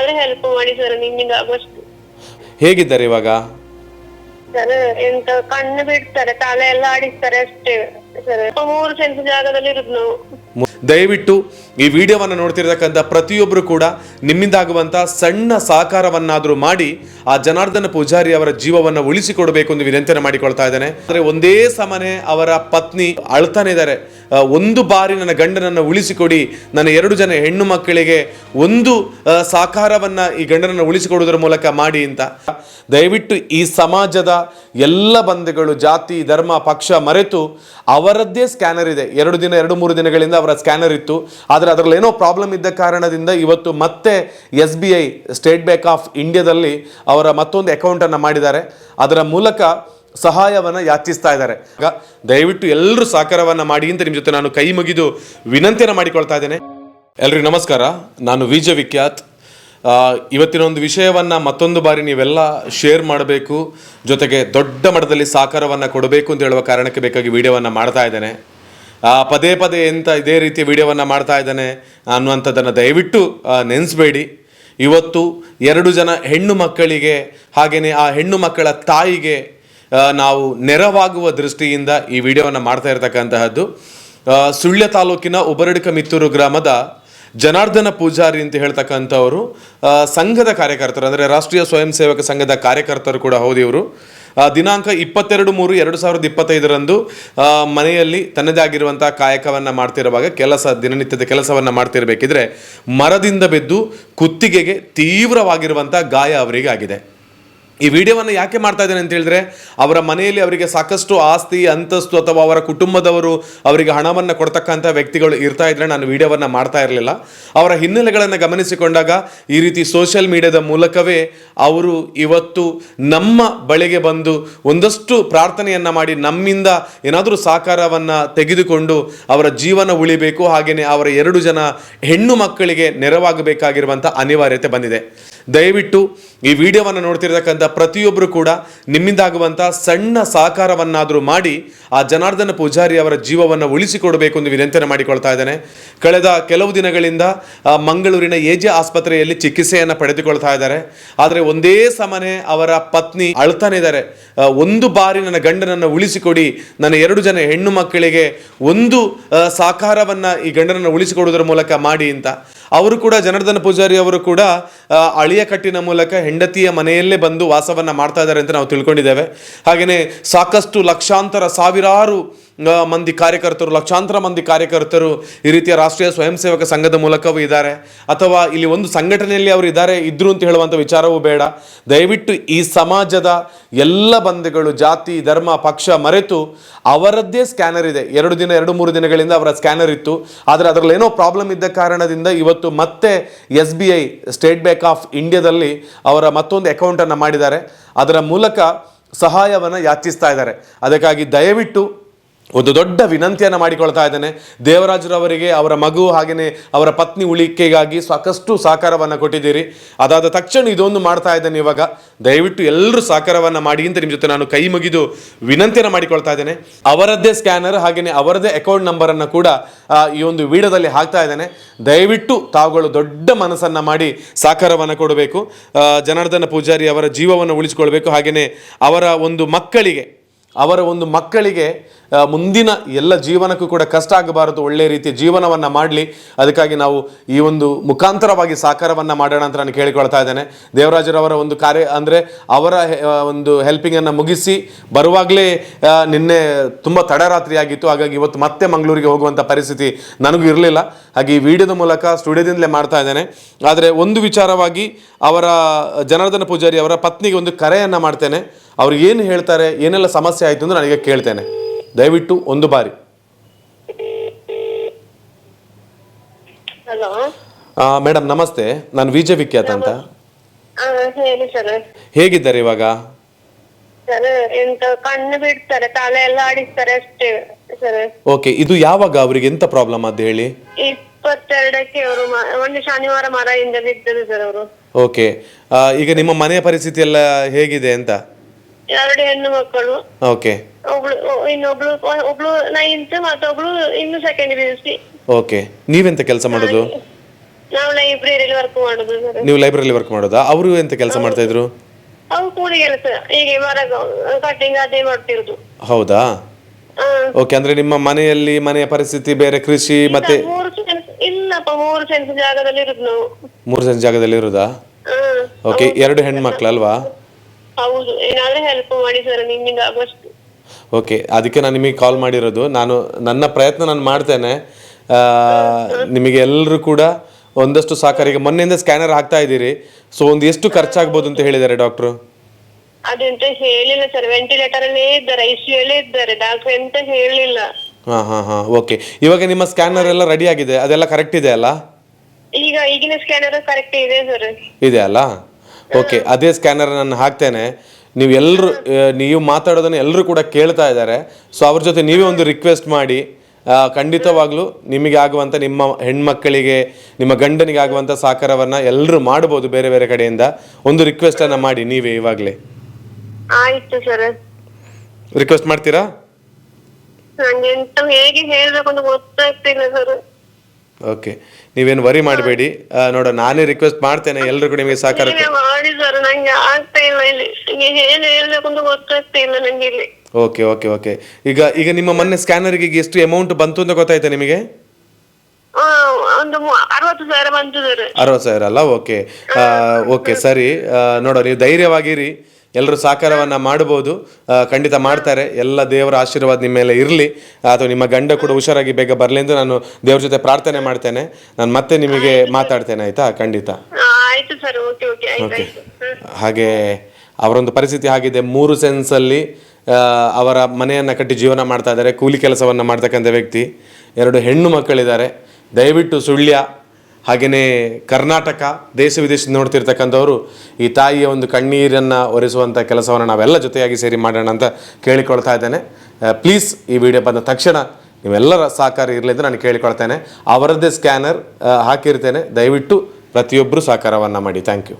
ಏನಾದ್ರೂ ಹೆಲ್ಪ್ ಮಾಡಿ ಸರ್ ನಿಮ್ಮಿಂದ ಆಗೋಷ್ಟು. ಹೇಗಿದ್ದಾರೆ ಇವಾಗ? ಸರ್ ಎಂತ ಕಣ್ಣು ಬಿಡ್ತಾರೆ ತಲೆ ಎಲ್ಲ ಆಡಿಸ್ತಾರೆ ಅಷ್ಟೇ. ಮೂರು ಸೆಂಟ್ ಜಾಗದಲ್ಲಿ ದಯವಿಟ್ಟು ಈ ವಿಡಿಯೋವನ್ನು ನೋಡ್ತಿರ್ತಕ್ಕಂಥ ಪ್ರತಿಯೊಬ್ಬರು ಕೂಡ ನಿಮ್ಮಿಂದಾಗುವಂಥ ಸಣ್ಣ ಸಹಕಾರವನ್ನಾದರೂ ಮಾಡಿ ಆ ಜನಾರ್ದನ ಪೂಜಾರಿ ಅವರ ಜೀವವನ್ನು ಉಳಿಸಿಕೊಡಬೇಕು ಎಂದು ವಿನಂತಿಯನ್ನು ಮಾಡಿಕೊಳ್ತಾ ಇದ್ದಾನೆ. ಆದರೆ ಒಂದೇ ಸಮನೆ ಅವರ ಪತ್ನಿ ಅಳ್ತಾನೆ ಇದ್ದಾರೆ. ಒಂದು ಬಾರಿ ನನ್ನ ಗಂಡನನ್ನು ಉಳಿಸಿಕೊಡಿ. ನನ್ನ ಎರಡು ಜನ ಹೆಣ್ಣು ಮಕ್ಕಳಿಗೆ ಒಂದು ಸಹಕಾರವನ್ನು ಸಹಕಾರವನ್ನ ಈ ಗಂಡನನ್ನು ಉಳಿಸಿಕೊಡುವುದರ ಮೂಲಕ ಮಾಡಿ ಅಂತ. ದಯವಿಟ್ಟು ಈ ಸಮಾಜದ ಎಲ್ಲ ಬಂಧುಗಳು, ಜಾತಿ, ಧರ್ಮ, ಪಕ್ಷ ಮರೆತು ಅವರದ್ದೇ ಸ್ಕ್ಯಾನರ್ ಇದೆ. ಎರಡು ದಿನ, ಎರಡು ಮೂರು ದಿನಗಳಿಂದ ಅವರ ಸ್ಕ್ಯಾನರ್ ಇತ್ತು. ಆದರೆ ಅದರಲ್ಲಿ ಏನೋ ಪ್ರಾಬ್ಲಮ್ ಇದ್ದ ಕಾರಣದಿಂದ ಇವತ್ತು ಮತ್ತೆ S B I state bank of ಇಂಡಿಯಾದಲ್ಲಿ ಅವರ ಮತ್ತೊಂದು ಅಕೌಂಟನ್ನು ಮಾಡಿದ್ದಾರೆ. ಅದರ ಮೂಲಕ ಸಹಾಯವನ್ನು ಯಾಚಿಸ್ತಾ ಇದ್ದಾರೆ. ದಯವಿಟ್ಟು ಎಲ್ಲರೂ ಸಹಕಾರವನ್ನು ಮಾಡಿ ಅಂತ ನಿಮ್ಮ ಜೊತೆ ನಾನು ಕೈ ಮುಗಿದು ವಿನಂತಿಯನ್ನು ಮಾಡಿಕೊಳ್ತಾ ಇದ್ದೇನೆ. ಎಲ್ರಿಗೂ ನಮಸ್ಕಾರ. ನಾನು ವಿಜಯ ವಿಖ್ಯಾತ್. ಇವತ್ತಿನ ಒಂದು ವಿಷಯವನ್ನು ಮತ್ತೊಂದು ಬಾರಿ ನೀವೆಲ್ಲ ಶೇರ್ ಮಾಡಬೇಕು. ಜೊತೆಗೆ ದೊಡ್ಡ ಮಟ್ಟದಲ್ಲಿ ಸಹಕಾರವನ್ನು ಕೊಡಬೇಕು ಅಂತ ಹೇಳುವ ಕಾರಣಕ್ಕೆ ಬೇಕಾಗಿ ವಿಡಿಯೋವನ್ನು ಮಾಡ್ತಾ ಇದ್ದೇನೆ. ಪದೇ ಪದೇ ಎಂಥ ಇದೇ ರೀತಿಯ ವಿಡಿಯೋವನ್ನು ಮಾಡ್ತಾ ಇದ್ದಾನೆ ಅನ್ನುವಂಥದ್ದನ್ನು ದಯವಿಟ್ಟು ನೆನೆಸ್ಬೇಡಿ. ಇವತ್ತು ಎರಡು ಜನ ಹೆಣ್ಣು ಮಕ್ಕಳಿಗೆ ಹಾಗೆಯೇ ಆ ಹೆಣ್ಣು ಮಕ್ಕಳ ತಾಯಿಗೆ ನಾವು ನೆರವಾಗುವ ದೃಷ್ಟಿಯಿಂದ ಈ ವಿಡಿಯೋವನ್ನು ಮಾಡ್ತಾ ಇರತಕ್ಕಂತಹದ್ದು. ಸುಳ್ಯ ತಾಲೂಕಿನ ಉಬರಡಿಕ ಮಿತ್ತೂರು ಗ್ರಾಮದ ಜನಾರ್ದನ ಪೂಜಾರಿ ಅಂತ ಹೇಳ್ತಕ್ಕಂಥವರು ಸಂಘದ ಕಾರ್ಯಕರ್ತರು, ಅಂದರೆ ರಾಷ್ಟ್ರೀಯ ಸ್ವಯಂ ಸೇವಕ ಸಂಘದ ಕಾರ್ಯಕರ್ತರು ಕೂಡ ಹೌದು ಇವರು. ದಿನಾಂಕ ಇಪ್ಪತ್ತೆರಡು ಮೂರು ಎರಡು ಸಾವಿರದ ಇಪ್ಪತ್ತೈದರಂದು ಮನೆಯಲ್ಲಿ ತನ್ನದೇ ಆಗಿರುವಂತಹ ಕಾಯಕವನ್ನು ಮಾಡ್ತಿರುವಾಗ ಕೆಲಸ, ದಿನನಿತ್ಯದ ಕೆಲಸವನ್ನು ಮಾಡ್ತಿರಬೇಕಿದ್ರೆ ಮರದಿಂದ ಬಿದ್ದು ಕುತ್ತಿಗೆಗೆ ತೀವ್ರವಾಗಿರುವಂಥ ಗಾಯ ಅವರಿಗೆ ಆಗಿದೆ ಈ ವಿಡಿಯೋವನ್ನು ಯಾಕೆ ಮಾಡ್ತಾ ಇದ್ದೇನೆ ಅಂತ ಹೇಳಿದ್ರೆ, ಅವರ ಮನೆಯಲ್ಲಿ ಅವರಿಗೆ ಸಾಕಷ್ಟು ಆಸ್ತಿ, ಅಂತಸ್ತು ಅಥವಾ ಅವರ ಕುಟುಂಬದವರು ಅವರಿಗೆ ಹಣವನ್ನು ಕೊಡ್ತಕ್ಕಂಥ ವ್ಯಕ್ತಿಗಳು ಇರ್ತಾ ಇದ್ರೆ ನಾನು ವಿಡಿಯೋವನ್ನು ಮಾಡ್ತಾ ಇರಲಿಲ್ಲ. ಅವರ ಹಿನ್ನೆಲೆಗಳನ್ನು ಗಮನಿಸಿಕೊಂಡಾಗ ಈ ರೀತಿ ಸೋಷಿಯಲ್ ಮೀಡಿಯಾದ ಮೂಲಕವೇ ಅವರು ಇವತ್ತು ನಮ್ಮ ಬಳಿಗೆ ಬಂದು ಒಂದಷ್ಟು ಪ್ರಾರ್ಥನೆಯನ್ನು ಮಾಡಿ ನಮ್ಮಿಂದ ಏನಾದರೂ ಸಹಕಾರವನ್ನು ತೆಗೆದುಕೊಂಡು ಅವರ ಜೀವನ ಉಳಿಬೇಕು. ಹಾಗೆಯೇ ಅವರ ಎರಡು ಜನ ಹೆಣ್ಣು ಮಕ್ಕಳಿಗೆ ನೆರವಾಗಬೇಕಾಗಿರುವಂಥ ಅನಿವಾರ್ಯತೆ ಬಂದಿದೆ. ದಯವಿಟ್ಟು ಈ ವಿಡಿಯೋವನ್ನು ನೋಡ್ತಿರ್ತಕ್ಕಂಥ ಪ್ರತಿಯೊಬ್ಬರು ಕೂಡ ನಿಮ್ಮಿಂದಾಗುವಂಥ ಸಣ್ಣ ಸಹಕಾರವನ್ನಾದರೂ ಮಾಡಿ ಆ ಜನಾರ್ದನ ಪೂಜಾರಿ ಅವರ ಜೀವವನ್ನು ಉಳಿಸಿಕೊಡಬೇಕು ಎಂದು ವಿನಂತಿಯನ್ನು ಮಾಡಿಕೊಳ್ತಾ ಇದ್ದೇನೆ. ಕಳೆದ ಕೆಲವು ದಿನಗಳಿಂದ ಮಂಗಳೂರಿನ ಮಂಗಳೂರಿನ ಎಜೆ ಆಸ್ಪತ್ರೆಯಲ್ಲಿ ಚಿಕಿತ್ಸೆಯನ್ನು ಪಡೆದುಕೊಳ್ತಾ ಇದ್ದಾರೆ. ಆದರೆ ಒಂದೇ ಸಮನೆ ಅವರ ಪತ್ನಿ ಅಳ್ತಾನೆ ಇದ್ದಾರೆ. ಒಂದು ಬಾರಿ ನನ್ನ ಗಂಡನನ್ನು ಉಳಿಸಿಕೊಡಿ. ನನ್ನ ಎರಡು ಜನ ಹೆಣ್ಣು ಮಕ್ಕಳಿಗೆ ಒಂದು ಸಾಕಾರವನ್ನು ಈ ಗಂಡನನ್ನು ಉಳಿಸಿಕೊಡುವುದರ ಮೂಲಕ ಮಾಡಿ ಅಂತ. ಅವರು ಕೂಡ ಜನಾರ್ದನ ಪೂಜಾರಿ ಅವರು ಕೂಡ ಅಳಿಯ ಕಟ್ಟಿನ ಮೂಲಕ ಹೆಂಡತಿಯ ಮನೆಯಲ್ಲೇ ಬಂದು ವಾಸವನ್ನು ಮಾಡ್ತಾ ಇದ್ದಾರೆ ಅಂತ ನಾವು ತಿಳ್ಕೊಂಡಿದ್ದೇವೆ. ಹಾಗೆಯೇ ಸಾಕಷ್ಟು ಲಕ್ಷಾಂತರ ಸಾವಿರಾರು ಮಂದಿ ಕಾರ್ಯಕರ್ತರು, ಲಕ್ಷಾಂತರ ಮಂದಿ ಕಾರ್ಯಕರ್ತರು ಈ ರೀತಿಯ ರಾಷ್ಟ್ರೀಯ ಸ್ವಯಂ ಸೇವಕ ಸಂಘದ ಮೂಲಕವೂ ಇದ್ದಾರೆ. ಅಥವಾ ಇಲ್ಲಿ ಒಂದು ಸಂಘಟನೆಯಲ್ಲಿ ಅವರು ಇದ್ದಾರೆ, ಇದ್ರು ಅಂತ ಹೇಳುವಂಥ ವಿಚಾರವೂ ಬೇಡ. ದಯವಿಟ್ಟು ಈ ಸಮಾಜದ ಎಲ್ಲ ಬಂಧುಗಳು, ಜಾತಿ, ಧರ್ಮ, ಪಕ್ಷ ಮರೆತು ಅವರದ್ದೇ ಸ್ಕ್ಯಾನರ್ ಇದೆ. ಎರಡು ದಿನ, ಎರಡು ಮೂರು ದಿನಗಳಿಂದ ಅವರ ಸ್ಕ್ಯಾನರ್ ಇತ್ತು. ಆದರೆ ಅದರಲ್ಲಿ ಏನೋ ಪ್ರಾಬ್ಲಮ್ ಇದ್ದ ಕಾರಣದಿಂದ ಇವತ್ತು ಮತ್ತೆ S B I, state bank of ಇಂಡಿಯಾದಲ್ಲಿ ಅವರ ಮತ್ತೊಂದು ಅಕೌಂಟನ್ನು ಮಾಡಿದ್ದಾರೆ. ಅದರ ಮೂಲಕ ಸಹಾಯವನ್ನು ಯಾಚಿಸ್ತಾ ಇದ್ದಾರೆ. ಅದಕ್ಕಾಗಿ ದಯವಿಟ್ಟು ಒಂದು ದೊಡ್ಡ ವಿನಂತಿಯನ್ನು ಮಾಡಿಕೊಳ್ತಾ ಇದ್ದೇನೆ. ದೇವರಾಜರವರಿಗೆ, ಅವರ ಮಗು ಹಾಗೆಯೇ ಅವರ ಪತ್ನಿ ಉಳಿಕೆಗಾಗಿ ಸಾಕಷ್ಟು ಸಹಕಾರವನ್ನು ಕೊಟ್ಟಿದ್ದೀರಿ. ಅದಾದ ತಕ್ಷಣ ಇದೊಂದು ಮಾಡ್ತಾ ಇದ್ದೇನೆ ಇವಾಗ. ದಯವಿಟ್ಟು ಎಲ್ಲರೂ ಸಹಕಾರವನ್ನು ಮಾಡಿ ಅಂತ ನಿಮ್ಮ ಜೊತೆ ನಾನು ಕೈ ಮುಗಿದು ವಿನಂತಿಯನ್ನು ಮಾಡಿಕೊಳ್ತಾ ಇದ್ದೇನೆ. ಅವರದ್ದೇ ಸ್ಕ್ಯಾನರ್ ಹಾಗೆಯೇ ಅವರದ್ದೇ ಅಕೌಂಟ್ ನಂಬರನ್ನು ಕೂಡ ಈ ಒಂದು ವಿಡಿಯೋದಲ್ಲಿ ಹಾಕ್ತಾ ಇದ್ದೇನೆ. ದಯವಿಟ್ಟು ತಾವುಗಳು ದೊಡ್ಡ ಮನಸ್ಸನ್ನು ಮಾಡಿ ಸಹಕಾರವನ್ನು ಕೊಡಬೇಕು. ಜನಾರ್ದನ ಪೂಜಾರಿ ಅವರ ಜೀವವನ್ನು ಉಳಿಸಿಕೊಳ್ಬೇಕು. ಹಾಗೆಯೇ ಅವರ ಒಂದು ಮಕ್ಕಳಿಗೆ ಅವರ ಒಂದು ಮಕ್ಕಳಿಗೆ ಮುಂದಿನ ಎಲ್ಲ ಜೀವನಕ್ಕೂ ಕೂಡ ಕಷ್ಟ ಆಗಬಾರದು ಒಳ್ಳೆಯ ರೀತಿಯ ಜೀವನವನ್ನು ಮಾಡಲಿ. ಅದಕ್ಕಾಗಿ ನಾವು ಈ ಒಂದು ಮುಖಾಂತರವಾಗಿ ಸಾಕಾರವನ್ನು ಮಾಡೋಣ ಅಂತ ನಾನು ಕೇಳಿಕೊಳ್ತಾ ಇದ್ದೇನೆ. ದೇವರಾಜರವರ ಒಂದು ಕಾರ್ಯ ಅಂದರೆ ಅವರ ಒಂದು ಹೆಲ್ಪಿಂಗನ್ನು ಮುಗಿಸಿ, ಬರುವಾಗಲೇ ನಿನ್ನೆ ತುಂಬ ತಡರಾತ್ರಿ ಆಗಿತ್ತು ಹಾಗಾಗಿ ಇವತ್ತು ಮತ್ತೆ ಮಂಗಳೂರಿಗೆ ಹೋಗುವಂಥ ಪರಿಸ್ಥಿತಿ ನನಗೂ ಇರಲಿಲ್ಲ. ಹಾಗೆ ಈ ವಿಡಿಯೋದ ಮೂಲಕ ಸ್ಟುಡಿಯೋದಿಂದಲೇ ಮಾಡ್ತಾ ಇದ್ದೇನೆ. ಆದರೆ ಒಂದು ವಿಚಾರವಾಗಿ ಅವರ ಜನಾರ್ದನ ಪೂಜಾರಿ ಅವರ ಪತ್ನಿಗೆ ಒಂದು ಕರೆಯನ್ನು ಮಾಡ್ತೇನೆ. ಅವ್ರು ಏನು ಹೇಳ್ತಾರೆ ಏನೆಲ್ಲ ಸಮಸ್ಯೆ ಆಯಿತು ಅಂದ್ರೆ ನನಗೆ ಕೇಳ್ತೇನೆ. ದಯವಿಟ್ಟು ಒಂದು ಬಾರಿ. ಮೇಡಮ್ ನಮಸ್ತೆ. ನಾನು ವಿಜಯ ವಿಖ್ಯಾತ ಅಂತ. ಹೇಗಿದ್ದಾರೆ ಇವಾಗ? ಕಣ್ಣು ಬಿಡ್ತಾರೆ ತಲೆ ಎಲ್ಲ ಆಡಿಸ್ತಾರೆ ಅಷ್ಟೇ ಸರ್. ಓಕೆ ಇದು ಯಾವಾಗ ಅವರಿಗೆ ಎಂತ ಪ್ರಾಬ್ಲಮ್ ಅಂತ ಹೇಳಿ? ಇಪ್ಪತ್ತೆರಡಕ್ಕೆ ಅವರು ಒಂದು ಶನಿವಾರ ಮರದಿಂದ ಬಿದ್ದರು ಸರ್ ಅವರು. ಓಕೆ. ಈಗ ನಿಮ್ಮ ಮನೆಯ ಪರಿಸ್ಥಿತಿ ಎಲ್ಲ ಹೇಗಿದೆ ಅಂತ? ಎರಡು ಹೆಣ್ಣು ಮಕ್ಕಳು. ಓಕೆ ಒಬ್ಳು ಇನ್ನೊಬ್ಳು ಒಬ್ಳು ನೈನ್ತ್ ಮತ್ತೊಬ್ಳು ಇನ್ನು second P U C okay ನೀವೆಂತ ಕೆಲಸ ಮಾಡೋದು? ನಾವು ಲೈಬ್ರರಿಯಲ್ಲಿ ವರ್ಕ್ ಮಾಡೋದು ಸರ್. ನೀವು ಲೈಬ್ರರಿಲಿ ವರ್ಕ್ ಮಾಡೋದಾ? ಅವರು ಎಂತ ಕೆಲಸ ಮಾಡ್ತಾ ಇದ್ರು? ಅವ್ರು ಕೂಲಿ ಕೆಲಸ. ಹೀಗೆ ಮರ ಕಟಿಂಗ್ ಅದೇ ಮಾಡ್ತಿರೋದು. ಹೌದಾ? ಓಕೆ ಅಂದ್ರೆ ನಿಮ್ಮ ಮನೆಯಲ್ಲಿ ಮನೆಯ ಪರಿಸ್ಥಿತಿ ಬೇರೆ ಕೃಷಿ ಮತ್ತೆ ಮೂರು ಸೆನ್ಸ್ ಇಲ್ಲಪ್ಪ ಮೂರು ಸೆನ್ಸ್ ಜಾಗದಲ್ಲಿ ಇರೋದು ನಾವು. ಮೂರು ಜನ ಜಾಗದಲ್ಲಿ ಇರುದಾ? ಓಕೆ ಎರಡು ಹೆಣ್ಮಕ್ಳಲ್ವಾ? ಹೌದು ಏನಾದ್ರೂ ಹೆಲ್ಪ್ ಮಾಡಿ ಸರ್ ನಿಮ್ಮಿಂದ ಆಗೋಷ್ಟು. ಓಕೆ ಅದಕ್ಕೆ ನಾನು ನಿಮಗೆ ಕಾಲ್ ಮಾಡಿರೋದು. ನಾನು ನನ್ನ ಪ್ರಯತ್ನ ನಾನು ಮಾಡ್ತೇನೆ. ನಿಮಗೆ ಎಲ್ಲರೂ ಕೂಡ ಒಂದಷ್ಟು ಸಾಕಾರ ಈಗ ಮೊನ್ನೆಯಿಂದ ಸ್ಕ್ಯಾನರ್ ಹಾಕ್ತಾ ಇದ್ದೀರಿ. ಸೊ ಒಂದು ಎಷ್ಟು ಖರ್ಚಾಗ್ಬೋದು ಅಂತ ಹೇಳಿದ್ದಾರೆ ಡಾಕ್ಟ್ರು ಅದೆಂತ ಹೇಳಿಲ್ಲ ಸರ್ ವೆಂಟಿಲೇಟರ್ ಅಲ್ಲೇ ಇದ್ದಾರೆ ಐಸಿಯಲ್ಲೇ ಇದ್ದಾರೆ ಡಾಕ್ಟರ್ ಎಂತ ಹೇಳಿಲ್ಲ. ಹಾಂ ಹಾಂ ಹಾಂ ಓಕೆ ಇವಾಗ ನಿಮ್ಮ ಸ್ಕ್ಯಾನರ್ ಎಲ್ಲ ರೆಡಿ ಆಗಿದೆ ಅದೆಲ್ಲ ಕರೆಕ್ಟ್ ಇದೆ ಅಲ್ಲ? ಈಗ ಈಗಿನ ಸ್ಕ್ಯಾನರ್ ಕರೆಕ್ಟ್ ಇದೆ ಸರ್ ಇದೆ ಅಲ್ಲ? ಓಕೆ ಅದೇ ಸ್ಕ್ಯಾನರ್ ನಾನು ಹಾಕ್ತೇನೆ. ನೀವು ಎಲ್ಲರೂ ನೀವು ಮಾತಾಡೋದನ್ನು ಎಲ್ಲರೂ ಕೂಡ ಕೇಳ್ತಾ ಇದ್ದಾರೆ. ಸೊ ಅವ್ರ ಜೊತೆ ನೀವೇ ಒಂದು ರಿಕ್ವೆಸ್ಟ್ ಮಾಡಿ. ಆ, ಖಂಡಿತವಾಗ್ಲೂ ನಿಮಗೆ ಆಗುವಂಥ ನಿಮ್ಮ ಹೆಣ್ಮಕ್ಕಳಿಗೆ ನಿಮ್ಮ ಗಂಡನಿಗೆ ಆಗುವಂಥ ಸಹಕಾರವನ್ನು ಎಲ್ಲರೂ ಮಾಡ್ಬೋದು ಬೇರೆ ಬೇರೆ ಕಡೆಯಿಂದ. ಒಂದು ರಿಕ್ವೆಸ್ಟ್ ರಿಕ್ವೆಸ್ಟನ್ನು ಮಾಡಿ ನೀವೇ ಇವಾಗಲೇ. ಆಯ್ತು ಸರ್. ರಿಕ್ವೆಸ್ಟ್ ಮಾಡ್ತೀರಾ? ನಂಗೆ ಎಂತ ಹೇಗೆ ಹೇಳ್ಬೇಕು ಅಂತ ಗೊತ್ತಾಗ್ತಿಲ್ಲ ಸರ್. ಓಕೆ ನೀವೇನು ವರಿ ಮಾಡಬೇಡಿ. ನೋಡ ನಾನೇ ರಿಕ್ವೆಸ್ಟ್ ಮಾಡ್ತೇನೆ. ಎಲ್ಲರಿಗೂ ಕೂಡ ನಿಮಗೆ ಸಹಕಾರ ನೀವೇ ಮಾಡಿ ಸರ್ ನಂಗೆ ಆಗ್ತಾ ಇಲ್ಲ ಇಲ್ಲಿ. ಈಗ ಏನ್ ಹೇಳ್ಬೇಕು ಅಂತ ಗೊತ್ತಾಗ್ತಾ ಇಲ್ಲ ನಂಗೆ ಇಲ್ಲಿ. ಓಕೆ ಓಕೆ ಓಕೆ ಈಗ ಈಗ ನಿಮ್ಮ ಮೊನ್ನೆ ಸ್ಕ್ಯಾನರ್ಗೆ ಈಗ ಎಷ್ಟು ಅಮೌಂಟ್ ಬಂತು ಅಂತ ಗೊತ್ತಾಯ್ತಾ ನಿಮಗೆ? ಆ, ಒಂದು ಮೂ- ಅರವತ್ತು ಸಾವಿರ ಬಂತು ಸರ್. ಅರವತ್ತು ಸಾವಿರ ಅಲ್ಲ? ಓಕೆ ಓಕೆ ಸರಿ. ಆ, ನೋಡೋ ನೀವು ಧೈರ್ಯವಾಗಿರಿ. ಎಲ್ಲರೂ ಸಹಕಾರವನ್ನು ಮಾಡ್ಬೋದು. ಖಂಡಿತ ಮಾಡ್ತಾರೆ. ಎಲ್ಲ ದೇವರ ಆಶೀರ್ವಾದ ನಿಮ್ಮ ಮೇಲೆ ಇರಲಿ. ಅಥವಾ ನಿಮ್ಮ ಗಂಡ ಕೂಡ ಹುಷಾರಾಗಿ ಬೇಗ ಬರಲಿ ಎಂದು ನಾನು ದೇವ್ರ ಜೊತೆ ಪ್ರಾರ್ಥನೆ ಮಾಡ್ತೇನೆ. ನಾನು ಮತ್ತೆ ನಿಮಗೆ ಮಾತಾಡ್ತೇನೆ ಆಯಿತಾ? ಖಂಡಿತ. ಆಯ್ತು ಸರ್. ಓಕೆ. ಹಾಗೆ ಅವರೊಂದು ಪರಿಸ್ಥಿತಿ ಆಗಿದೆ ಮೂರು ಸೆನ್ಸಲ್ಲಿ ಅಲ್ಲಿ ಅವರ ಮನೆಯನ್ನು ಕಟ್ಟಿ ಜೀವನ ಮಾಡ್ತಾ ಇದ್ದಾರೆ. ಕೂಲಿ ಕೆಲಸವನ್ನು ಮಾಡ್ತಕ್ಕಂಥ ವ್ಯಕ್ತಿ. ಎರಡು ಹೆಣ್ಣು ಮಕ್ಕಳಿದ್ದಾರೆ. ದಯವಿಟ್ಟು ಸುಳ್ಯ. ಹಾಗೆಯೇ ಕರ್ನಾಟಕ, ದೇಶ ವಿದೇಶದಿಂದ ನೋಡ್ತಿರ್ತಕ್ಕಂಥವರು, ಈ ತಾಯಿಯ ಒಂದು ಕಣ್ಣೀರನ್ನು ಒರೆಸುವಂಥ ಕೆಲಸವನ್ನು ನಾವೆಲ್ಲ ಜೊತೆಯಾಗಿ ಸೇರಿ ಮಾಡೋಣ ಅಂತ ಕೇಳಿಕೊಳ್ತಾ ಇದ್ದೇನೆ. ಪ್ಲೀಸ್ ಈ ವಿಡಿಯೋ ಬಂದ ತಕ್ಷಣ ನೀವೆಲ್ಲರ ಸಹಕಾರ ಇರಲಿ ಅಂತ ನಾನು ಕೇಳಿಕೊಳ್ತೇನೆ. ಅವರದ್ದೇ ಸ್ಕ್ಯಾನರ್ ಹಾಕಿರ್ತೇನೆ. ದಯವಿಟ್ಟು ಪ್ರತಿಯೊಬ್ಬರು ಸಹಕಾರವನ್ನು ಮಾಡಿ. Thank you